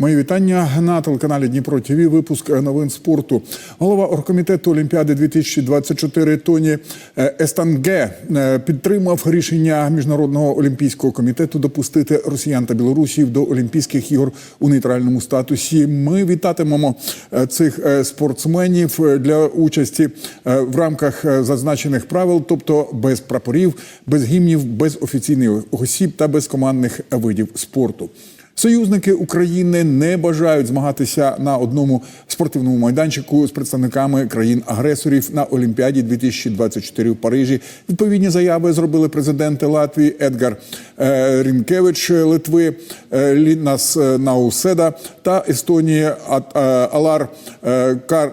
Мої вітання на телеканалі Дніпро ТВ. Випуск новин спорту. Голова оргкомітету Олімпіади 2024 Тоні е, Естанге е, підтримав рішення міжнародного олімпійського комітету допустити росіян та білорусів до Олімпійських ігор у нейтральному статусі. Ми вітатимемо е, цих спортсменів для участі в рамках зазначених правил, тобто без прапорів, без гімнів, без офіційних осіб та без командних видів спорту. Союзники України не бажають змагатися на одному спортивному майданчику з представниками країн-агресорів на Олімпіаді 2024 в Парижі. Відповідні заяви зробили президенти Латвії Едгар е, Рінкевич Литви, е, Лінас е, Науседа та Естонії Алар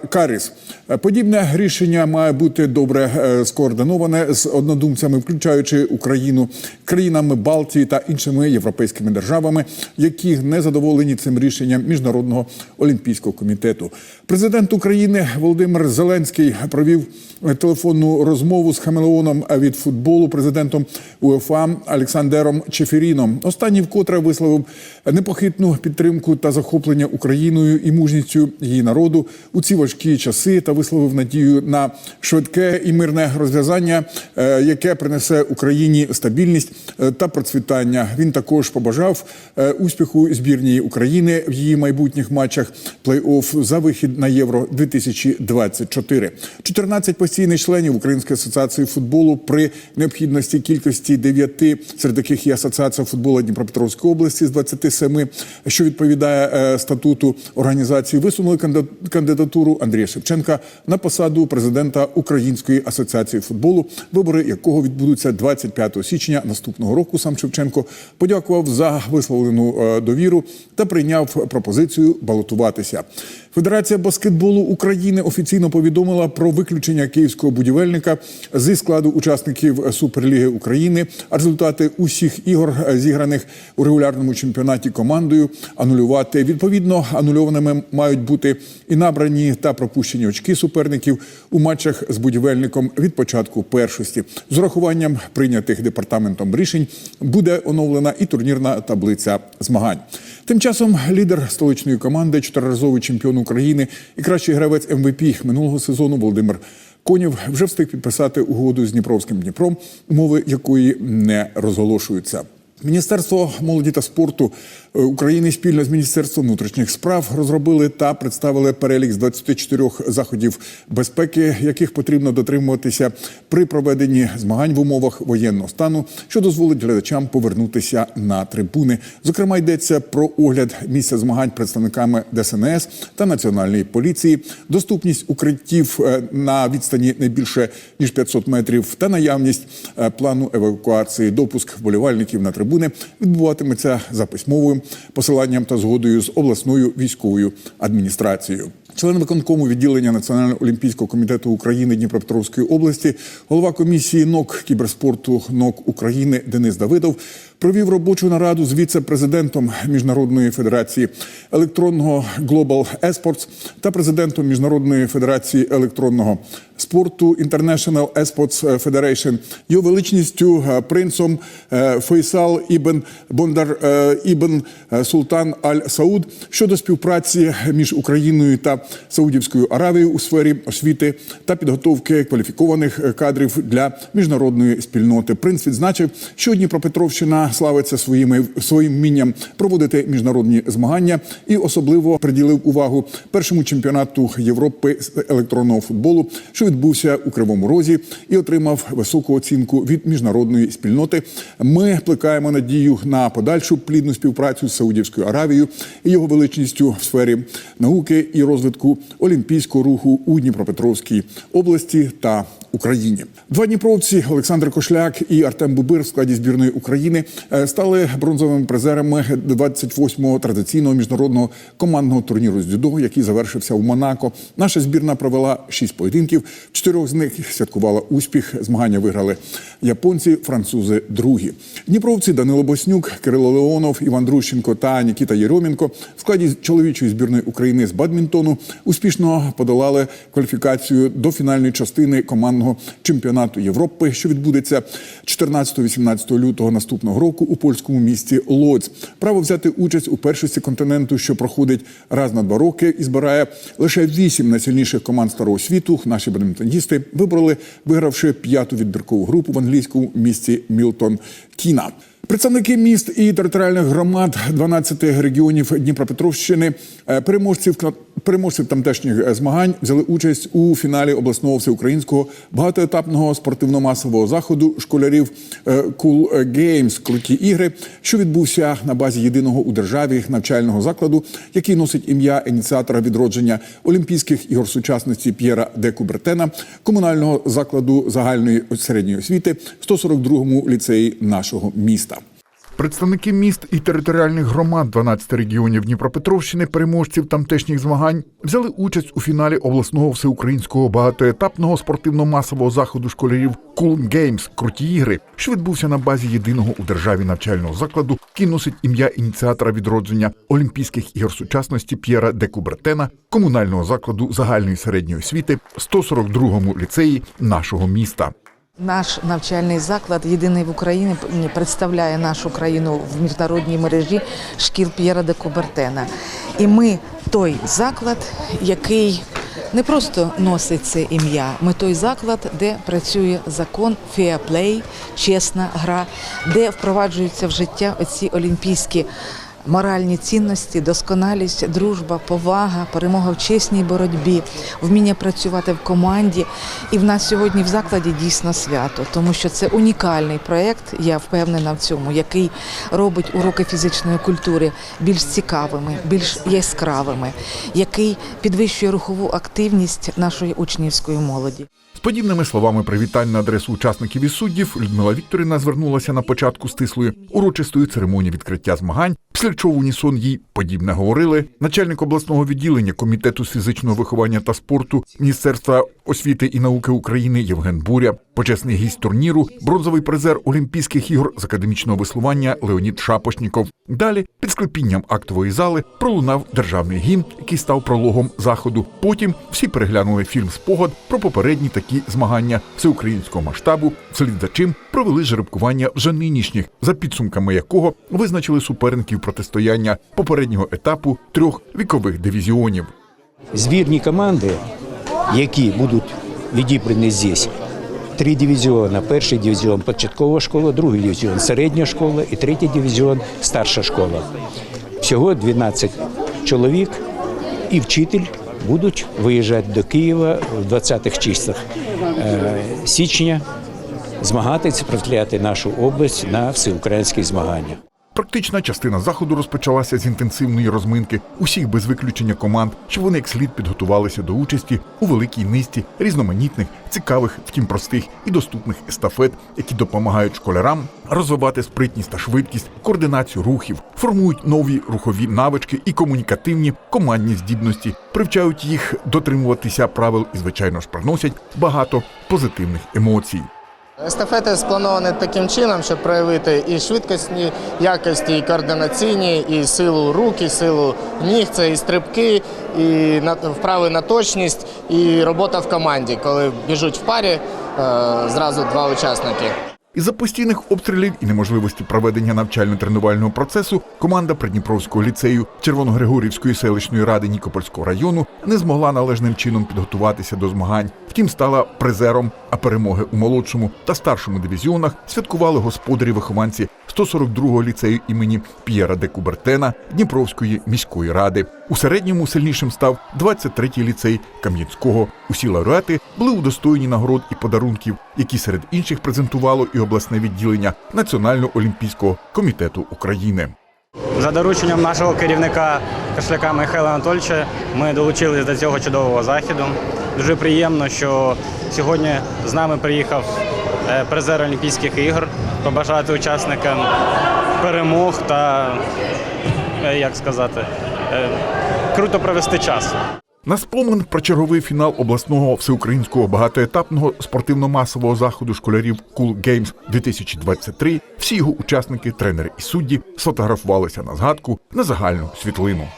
Каріс. Подібне рішення має бути добре скоординоване з однодумцями, включаючи Україну, країнами Балтії та іншими європейськими державами, які не задоволені цим рішенням міжнародного олімпійського комітету. Президент України Володимир Зеленський провів е, телефонну розмову з хамелеоном від футболу, президентом УЕФА Олександером Чеферіном. Останній вкотре висловив непохитну підтримку та захоплення Україною і мужністю її народу у ці важкі часи та висловив надію на швидке і мирне розв'язання, е, яке принесе Україні стабільність е, та процвітання. Він також побажав е, успіху збірній України в її майбутніх матчах плей-офф за вихід на євро 2024 14 постійних членів Української асоціації футболу при необхідності кількості 9, серед яких є асоціація футболу Дніпропетровської області з 27, що відповідає е, статуту організації, висунули кандидат- кандидатуру Андрія Шевченка на посаду президента Української асоціації футболу, вибори якого відбудуться 25 січня наступного року. Сам Шевченко подякував за висловлену е, довіру та прийняв пропозицію балотуватися. Федерація баскетболу України офіційно повідомила про виключення київського будівельника зі складу учасників Суперліги України. А результати усіх ігор, е, зіграних у регулярному чемпіонаті командою, анулювати. Відповідно, анульованими мають бути і набрані та пропущені очки суперників у матчах з будівельником від початку першості. З урахуванням прийнятих департаментом рішень буде оновлена і турнірна таблиця змагань. Тим часом лідер столичної команди, чотириразовий чемпіон України і кращий гравець МВП минулого сезону Володимир Конєв вже встиг підписати угоду з Дніпровським Дніпром, умови якої не розголошуються. Міністерство молоді та спорту е, України спільно з Міністерством внутрішніх справ розробили та представили перелік з 24 заходів безпеки, яких потрібно дотримуватися при проведенні змагань в умовах воєнного стану, що дозволить глядачам повернутися на трибуни. Зокрема, йдеться про огляд місця змагань представниками ДСНС та національної поліції, доступність укриттів е, на відстані не більше ніж 500 метрів, та наявність е, плану евакуації, допуск вболівальників на трибуни відбуватиметься за письмовим посиланням та згодою з обласною військовою адміністрацією. Член виконкому відділення Національного олімпійського комітету України Дніпропетровської області, голова комісії НОК кіберспорту НОК України Денис Давидов провів робочу нараду з віце-президентом Міжнародної федерації електронного Global Esports та президентом Міжнародної федерації електронного спорту International Esports Federation, його величністю е, принцом е, Фейсал Ібн Бондар е, Ібн Султан Аль Сауд щодо співпраці між Україною та Саудівською Аравією у сфері освіти та підготовки кваліфікованих е, кадрів для міжнародної спільноти. Принц відзначив, що Дніпропетровщина славиться своїми своїм вмінням проводити міжнародні змагання і особливо приділив увагу першому чемпіонату Європи з електронного футболу, що відбувся у Кривому Розі, і отримав високу оцінку від міжнародної спільноти. Ми плекаємо надію на подальшу плідну співпрацю з Саудівською Аравією і його величністю в сфері науки і розвитку олімпійського руху у Дніпропетровській області та Україні. Два дніпровці Олександр Кошляк і Артем Бубир в складі збірної України е, стали бронзовими призерами 28-го традиційного міжнародного командного турніру з дзюдо, який завершився в Монако. Наша збірна провела шість поєдинків. Чотирьох з них святкувала успіх. Змагання виграли японці, французи другі. Дніпровці Данило Боснюк, Кирило Леонов, Іван Друщенко та Нікіта Єрьомінко в складі чоловічої збірної України з бадмінтону успішно подолали кваліфікацію до фінальної частини командного сезонного чемпіонату Європи, що відбудеться 14-18 лютого наступного року у польському місті Лоць. Право взяти участь у першості континенту, що проходить раз на два роки, і збирає лише вісім найсильніших команд старого світу. Наші бадмінтоністи вибрали, вигравши п'яту відбіркову групу в англійському місті Мілтон Кіна. Представники міст і територіальних громад 12 регіонів Дніпропетровщини, е, переможців переможців тамтешніх е, змагань взяли участь у фіналі обласного всеукраїнського багатоетапного спортивно-масового заходу школярів е, Cool Games Круті ігри, що відбувся на базі єдиного у державі навчального закладу, який носить ім'я ініціатора відродження Олімпійських ігор сучасності П'єра де Кубертена, комунального закладу загальної середньої освіти в 142-му ліцеї нашого міста. Представники міст і територіальних громад 12 регіонів Дніпропетровщини, переможців тамтешніх змагань, взяли участь у фіналі обласного всеукраїнського багатоетапного спортивно-масового заходу школярів Cool Games Круті ігри, що відбувся на базі єдиного у державі навчального закладу, який носить ім'я ініціатора відродження Олімпійських ігор сучасності П'єра де Кубертена, комунального закладу загальної середньої освіти в 142-му ліцеї нашого міста. Наш навчальний заклад, єдиний в Україні, представляє нашу країну в міжнародній мережі шкіл П'єра де Кубертена. І ми той заклад, який не просто носить це ім'я, ми той заклад, де працює закон феаплей, чесна гра, де впроваджуються в життя оці олімпійські. Моральні цінності, досконалість, дружба, повага, перемога в чесній боротьбі, вміння працювати в команді. І в нас сьогодні в закладі дійсно свято, тому що це унікальний проєкт, я впевнена в цьому, який робить уроки фізичної культури більш цікавими, більш яскравими, який підвищує рухову активність нашої учнівської молоді. З подібними словами привітань на адресу учасників і суддів Людмила Вікторівна звернулася на початку стислої урочистої церемонії відкриття змагань. Після чого в унісон їй подібне говорили начальник обласного відділення комітету з фізичного виховання та спорту Міністерства освіти і науки України Євген Буря, почесний гість турніру, бронзовий призер Олімпійських ігор з академічного веслування Леонід Шапошніков. Далі під склепінням актової зали пролунав державний гімн, який став прологом заходу. Потім всі переглянули фільм Спогад про попередні такі змагання всеукраїнського масштабу, вслід за чим провели жеребкування вже нинішніх, за підсумками якого визначили суперників протистояння попереднього етапу трьох вікових дивізіонів. Збірні команди, які будуть відібрані здесь, три дивізіони. Перший дивізіон початкова школа, другий дивізіон середня школа і третій дивізіон старша школа. Всього 12 чоловік і вчитель будуть виїжджати до Києва в 20-х числах е, січня, змагатися, представляти нашу область на всеукраїнських змаганнях. Практична частина заходу розпочалася з інтенсивної розминки усіх без виключення команд, щоб вони як слід підготувалися до участі у великій низці різноманітних, цікавих, втім простих і доступних естафет, які допомагають школярам розвивати спритність та швидкість, координацію рухів, формують нові рухові навички і комунікативні командні здібності, привчають їх дотримуватися правил і, звичайно ж, приносять багато позитивних емоцій. Естафети сплановані таким чином, щоб проявити і швидкісні якості, і координаційні, і силу рук, і силу ніг, це і стрибки, і вправи на точність, і робота в команді, коли біжуть в парі е, зразу два учасники. Із-за постійних обстрілів і неможливості проведення навчально-тренувального процесу команда Придніпровського ліцею Червоногригорівської селищної ради Нікопольського району не змогла належним чином підготуватися до змагань. Втім, стала призером, а перемоги у молодшому та старшому дивізіонах святкували господарі вихованці 142-го ліцею імені П'єра де Кубертена Дніпровської міської ради. У середньому сильнішим став 23-й ліцей Кам'янського. Усі лауреати були удостоєні нагород і подарунків, які серед інших презентувало і обласне відділення Національного олімпійського комітету України. За дорученням нашого керівника Кашляка Михайла Анатольовича ми долучились до цього чудового заходу. Дуже приємно, що сьогодні з нами приїхав е, призер Олімпійських ігор, побажати учасникам перемог та, е, як сказати, е, круто провести час. На спомин про черговий фінал обласного всеукраїнського багатоетапного спортивно-масового заходу школярів Cool Games 2023 всі його учасники, тренери і судді сфотографувалися на згадку на загальну світлину.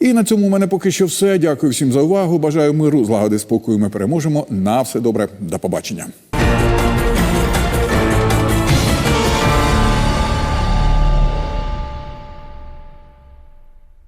І на цьому у мене поки що все. Дякую всім за увагу. Бажаю миру, злагоди, спокою. Ми переможемо. На все добре. До побачення.